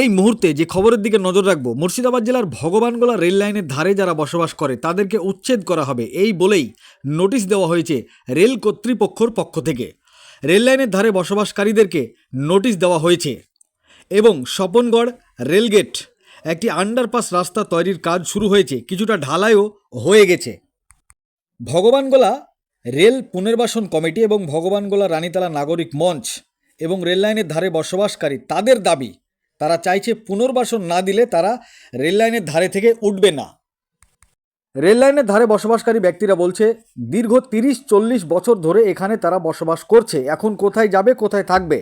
এই মুহূর্তে যে খবরের দিকে নজর রাখব, মুর্শিদাবাদ জেলার ভগবানগোলা রেল লাইনের ধারে যারা বসবাস করে, তাদেরকে উচ্ছেদ করা হবে। এই বলেই নোটিশ দেওয়া হয়েছে রেল কর্তৃপক্ষর পক্ষ থেকে। রেল লাইনের ধারে বসবাসকারীদেরকে নোটিশ দেওয়া হয়েছে এবং স্বপনগড় রেলগেট একটি আন্ডারপাস রাস্তা তৈরির কাজ শুরু হয়েছে। কিছুটা ঢালাইও হয়ে গেছে। ভগবানগোলা রেল পুনর্বাসন কমিটি এবং ভগবানগোলা রানীতলা নাগরিক মঞ্চ এবং রেল লাইনের ধারে বসবাসকারী, তাদের দাবি তারা চাইছে পুনর্বাসন না দিলে তারা রেললাইনের ধারে থেকে উঠবে না। রেললাইনের ধারে বসবাসকারী ব্যক্তিরা বলছে, দীর্ঘ তিরিশ চল্লিশ বছর ধরে এখানে তারা বসবাস করছে। এখন কোথায় যাবে, কোথায় থাকবে?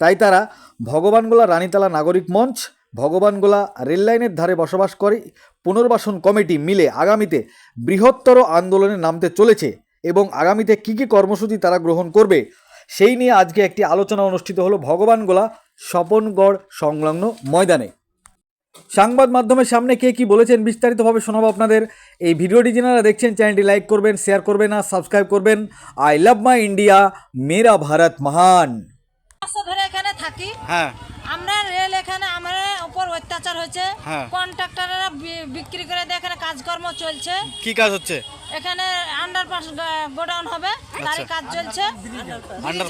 তাই তারা ভগবানগোলা রানীতলা নাগরিক মঞ্চ, ভগবানগোলা রেল লাইনের ধারে বসবাস করে পুনর্বাসন কমিটি মিলে আগামীতে বৃহত্তর আন্দোলনে নামতে চলেছে এবং আগামীতে কী কী কর্মসূচি তারা গ্রহণ করবে, সেই নিয়ে আজকে একটি আলোচনা অনুষ্ঠিত হলো ভগবানগোলা স্বপনগড় সংলগ্ন ময়দানে। সংবাদ মাধ্যমের সামনে কে কি বলেছেন বিস্তারিতভাবে শোনাবো আপনাদের। এই ভিডিওটি যারা দেখছেন চ্যানেলটি লাইক করবেন শেয়ার করবেন আর সাবস্ক্রাইব করবেন। আই লাভ মাই ইন্ডিয়া মেরা ভারত মহান। ধরে এখানে থাকি। হ্যাঁ। আমরা রেল এখানে আমার উপর অত্যাচার হয়েছে। হ্যাঁ। কন্ট্রাক্টররা বিক্রি করে দিয়ে এখানে কাজকর্ম চলছে। কি কাজ হচ্ছে? এখানে আন্ডারপাস গোডাউন হবে তারই কাজ চলছে।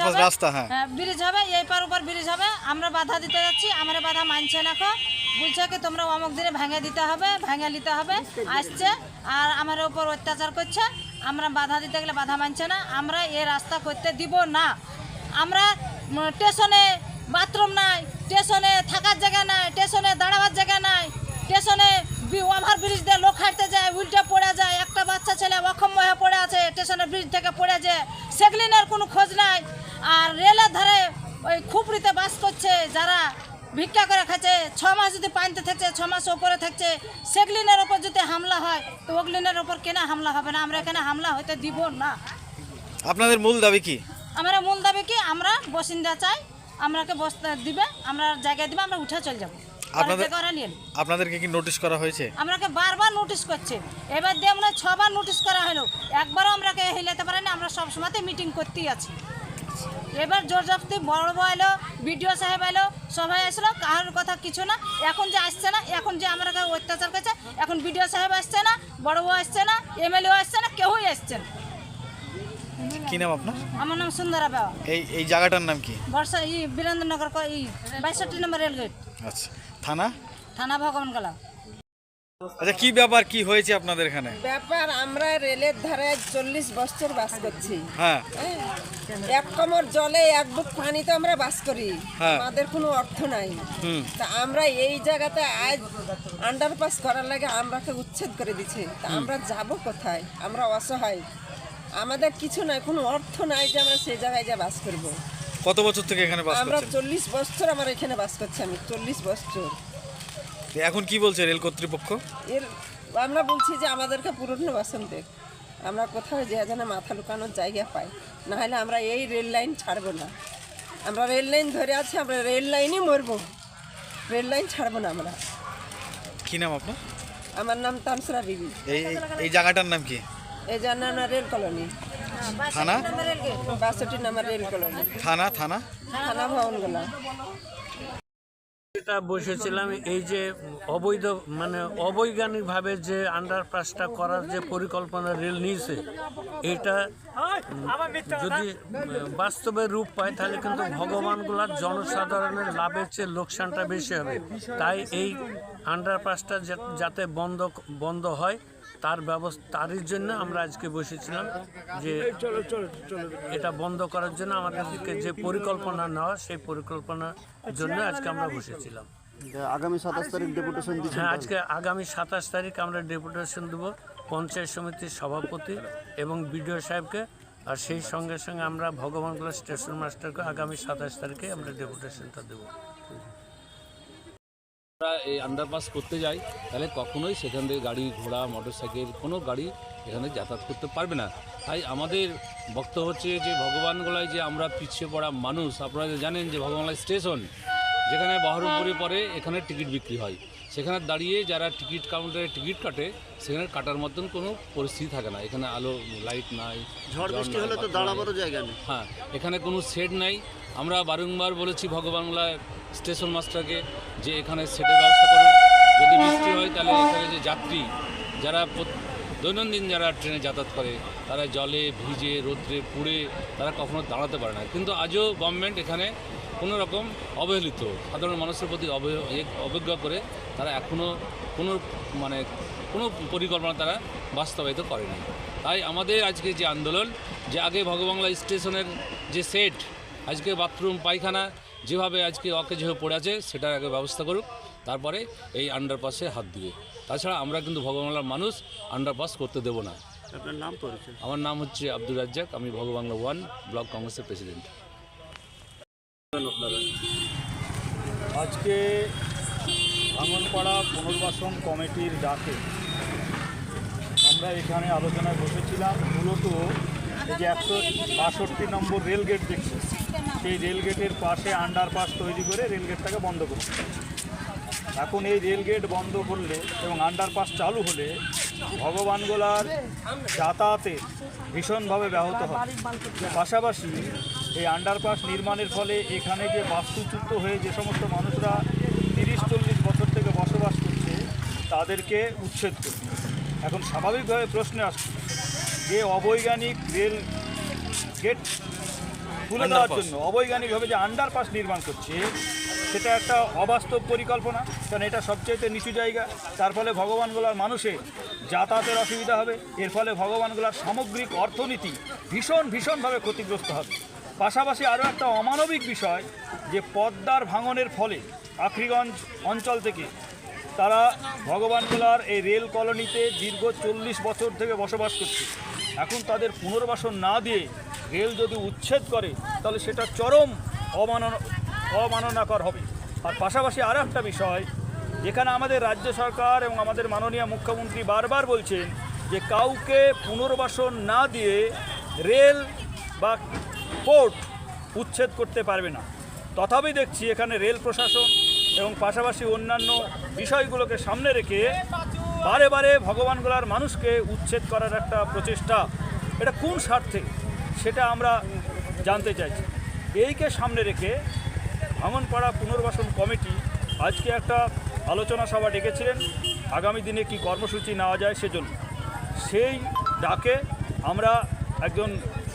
হবে। রাস্তা, হ্যাঁ। ব্রিজ হবে এই পার উপর ব্রিজ হবে আমরা বাধা দিতে যাচ্ছি, আমরা বাধা মানছে না বলছে কি, তোমরা অমুক দিনে ভেঙে দিতে হবে, ভেঙে নিতে হবে, আসছে, আর আমার উপর অত্যাচার করছে। আমরা বাধা দিতে গেলে বাধা মানছে না, আমরা এ রাস্তা করতে দিব না। আমরা স্টেশনে বাথরুম নাই, স্টেশনে থাকার জায়গা নাই, স্টেশনে দাঁড়াবার জায়গা নাই, স্টেশনে ওভার ব্রিজ দিয়ে লোক হাঁটতে যায়, উল্টে পড়ে যায়, একটা বাচ্চা ছেলে অক্ষম হয়ে পড়ে আছে, স্টেশনের ব্রিজ থেকে পড়ে যায় সেগুলিনের কোনো খোঁজ নাই। আর রেলের ধারে ওই খুপড়িতে বাস করছে যারা ভিক্ষা করে খাচ্ছে ছ মাস যদি পানিতে থাকছে ছ মাস ওপরে থাকছে সেগলিনের ওপর যদি হামলা হয় তো ওগুলিনের ওপর কেন হামলা হবে না? আমরা এখানে হামলা হতে দিব না। আপনাদের মূল দাবি কি? আমরা মূল দাবি কি? আমরা বসিন্দা চাই আমরাকে বসতে দিবে আমরা জায়গা দিবে আমরা উঠে চলে যাব। আপনাদের-। আপনাদেরকে কি নোটিশ করা হয়েছে? আমরাকে বারবার নোটিশ করছে। এবার দিয়ে আমরা ছবার নোটিশ করা হলো। একবারও আমরাকে হিলাতে পারে না আমরা সব সময়তে মিটিং করতেই আছি। এবার জোর জবস্তি বড় এলো বিডিও সাহেব এলো সবাই আসলো কারোর কথা কিছু না। এখন যে আসছে না এখন যে আমরা অত্যাচার করছে এখন বিডিও সাহেব আসছে না বড় বউ আসছে না এমএলএ আসছে না কেউই আসছে না। কি নাম আপনার? আমার নাম সুন্দরা বাবা এই এই জায়গাটার নাম কি? বর্ষা ই বীরেন্দ্রনগর ই বাইষট্টি নম্বর রেলগেট। আচ্ছা। থানা? থানা ভগবানগোলা আচ্ছা কি ব্যাপার? কি হয়েছে আপনাদের এখানে? ব্যাপার আমরা রেলের ধারে চল্লিশ বছর বাস করছি। হ্যাঁ। হ্যাঁ? এক কমর জলে এক বুক পানিতে আমরা বাস করি। হ্যাঁ। আমাদের কোনো অর্থ নাই। তা আমরা এই জায়গাতে আজ আন্ডারপাস করার লাগে আমরাকে উচ্ছেদ করে দিছে। তা আমরা যাব কোথায়? আমরা অসহায়। আমাদের কিছু নাই কোনো অর্থ নাই যে আমরা সেই জায়গায় যা বাস করব। কত বছর থেকে এখানে বাস আমরা চল্লিশ বছর আমার এখানে বাস করছি আমি চল্লিশ বছর। এখন কি বলছে রেল কর্তৃপক্ষ? এর আমরা বলছি যে আমাদেরকে পুনর্বাসন দেখ। আমরা কোথাও যে যেন মাথা লুকানোর জায়গা পাই। না হলে আমরা এই রেল লাইন ছাড়বো না। আমরা রেল লাইন ধরে আছি আমরা রেল লাইনই মরবো। রেল লাইন ছাড়বো না আমরা। কি নাম আপনার? আমার নাম তামসরা বিবি। এই এই- এই জায়গাটার নাম কি? এই জানা না রেল কলোনি। থানা? বাষট্টি নাম্বার রেল কলোনি। থানা থানা? থানা ভবনগুলা। এটা বসেছিলাম, এই যে অবৈধ মানে অবৈজ্ঞানিকভাবে যে আন্ডারপাসটা করার যে পরিকল্পনা রেল নিয়েছে এটা যদি বাস্তবে রূপ পায়, তাহলে কিন্তু ভগবানগুলার জনসাধারণের লাভের চেয়ে লোকসানটা বেশি হবে। তাই এই আন্ডারপাসটা যাতে বন্ধ বন্ধ হয় তার ব্যবস্থা তারই জন্য আমরা আজকে বসেছিলাম যে এটা বন্ধ করার জন্য আমাদেরকে যে পরিকল্পনা নেওয়া সেই পরিকল্পনার জন্য আজকে আমরা বসেছিলাম। আগামী সাতাশ তারিখ ডেপুটেশন দিচ্ছেন হ্যাঁ আজকে আগামী সাতাশ তারিখ আমরা ডেপুটেশন দেবো পঞ্চায়েত সমিতির সভাপতি এবং বিডিও সাহেবকে। আর সেই সঙ্গে সঙ্গে আমরা ভগবানগোলা স্টেশন মাস্টারকে আগামী সাতাশ তারিখে আমরা ডেপুটেশনটা দেবো। আমরা এই আন্ডারপাস করতে যাই তাহলে কখনোই সেখান থেকে গাড়ি ঘোড়া মোটরসাইকেল কোনো গাড়ি এখানে যাতায়াত করতে পারবে না। তাই আমাদের বক্তব্য হচ্ছে যে ভগবানগোলায় যে আমরা পিছিয়ে পড়া মানুষ আপনারা জানেন যে ভগবানগোলা স্টেশন যেখানে বহরমপুরে পরে এখানে টিকিট বিক্রি হয়। সেখানে দাঁড়িয়ে যারা টিকিট কাউন্টারে টিকিট কাটে সেখানে কাটার মতন কোনো পরিস্থিতি থাকে না। এখানে আলো লাইট নাই ঝড় বৃষ্টি হলে তো দাঁড়াবারও জায়গা নেই। হ্যাঁ এখানে কোনো শেড নাই। আমরা বারংবার বলেছি ভগবানগোলায় স্টেশন মাস্টারকে যে এখানে সেটের ব্যবস্থা করুন। যদি বৃষ্টি হয়, তাহলে এখানে যে যাত্রী, যারা দৈনন্দিন যারা ট্রেনে যাতায়াত করে, তারা জলে ভিজে, রোদ্রে পুড়ে, তারা কখনো দাঁড়াতে পারে না। কিন্তু আজও গভর্নমেন্ট এখানে কোনো রকম অবহেলিত। সাধারণ মানুষের প্রতি অবজ্ঞা করে তারা এখনও কোনো মানে কোনো পরিকল্পনা তারা বাস্তবায়িত করেনি। তাই আমাদের আজকে যে আন্দোলন, যে আগে ভগবাংলা স্টেশনের যে সেট, আজকে বাথরুম, পায়খানা যেভাবে আজকে অকেজ হয়ে পড়ে আছে সেটার আগে ব্যবস্থা করুক। তারপরে এই আন্ডারপাসে হাত দিবে তাছাড়া আমরা কিন্তু ভগবাংলার মানুষ আন্ডারপাস করতে দেব না। আপনার নাম পরিচয় আমার নাম হচ্ছে আব্দুল রাজ্জাক আমি ভগবাংলা ওয়ান ব্লক কংগ্রেসের প্রেসিডেন্ট। আজকে ভাঙনপাড়া পুনর্বাসন কমিটির ডাকে আমরা এখানে আলোচনায় বসেছিলাম। মূলত এই যে একশো বাষট্টি নম্বর রেল গেট দেখছি সেই রেলগেটের পাশে আন্ডারপাস তৈরি করে রেলগেটটাকে বন্ধ করছে এখন এই রেলগেট বন্ধ করলে এবং আন্ডারপাস চালু হলে ভগবানগোলার যাতায়াতে ভীষণভাবে ব্যাহত হয় পাশাপাশি এই আন্ডারপাস নির্মাণের ফলে এখানে যে বাস্তুচ্যুত হয়ে যে সমস্ত মানুষরা তিরিশ চল্লিশ বছর থেকে বসবাস করছে, তাদেরকে উচ্ছেদ করছে এখন স্বাভাবিকভাবে প্রশ্নে আসছে, যে অবৈজ্ঞানিক রেল গেট তুলে দেওয়ার জন্য অবৈজ্ঞানিকভাবে যে আন্ডারপাস নির্মাণ করছে সেটা একটা অবাস্তব পরিকল্পনা কারণ এটা সবচেয়ে নিচু জায়গা। তার ফলে ভগবানগোলার মানুষের যাতায়াতের অসুবিধা হবে। এর ফলে ভগবানগোলার সামগ্রিক অর্থনীতি ভীষণ ভীষণভাবে ক্ষতিগ্রস্ত হবে। পাশাপাশি আরও একটা অমানবিক বিষয় যে পদ্মার ভাঙনের ফলে আখরিগঞ্জ অঞ্চল থেকে তারা ভগবানগোলার এই রেল কলোনিতে দীর্ঘ চল্লিশ বছর থেকে বসবাস করছে। এখন তাদের পুনর্বাসন না দিয়ে রেল যদি উচ্ছেদ করে, তাহলে সেটা চরম অমানন, অমাননাকর হবে। আর পাশাপাশি আর একটা বিষয়, যেখানে আমাদের রাজ্য সরকার এবং আমাদের মাননীয় মুখ্যমন্ত্রী বারবার বলছেন যে কাউকে পুনর্বাসন না দিয়ে রেল বা পোর্ট উচ্ছেদ করতে পারবে না। তথাপি দেখছি এখানে রেল প্রশাসন এবং পাশাপাশি অন্যান্য বিষয়গুলোকে সামনে রেখে বারে বারে ভগবানগোলার মানুষকে উচ্ছেদ করার একটা প্রচেষ্টা। এটা কোন স্বার্থে? সেটা আমরা জানতে চাইছি। এইকে সামনে রেখে ভাঙনপাড়া পুনর্বাসন কমিটি আজকে একটা আলোচনা সভা ডেকেছিলেন। আগামী দিনে কি কর্মসূচি নেওয়া যায় সেজন্য। সেই ডাকে আমরা একজন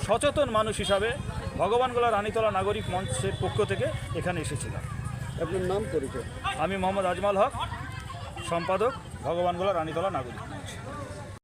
সচেতন মানুষ হিসাবে ভগবানগোলা রানীতলা নাগরিক মঞ্চের পক্ষ থেকে এখানে এসেছিলাম। আপনার নাম পরিচয়? আমি মোহাম্মদ আজমাল হক সম্পাদক ভগবানগোলা রানীতলা নাগরিক।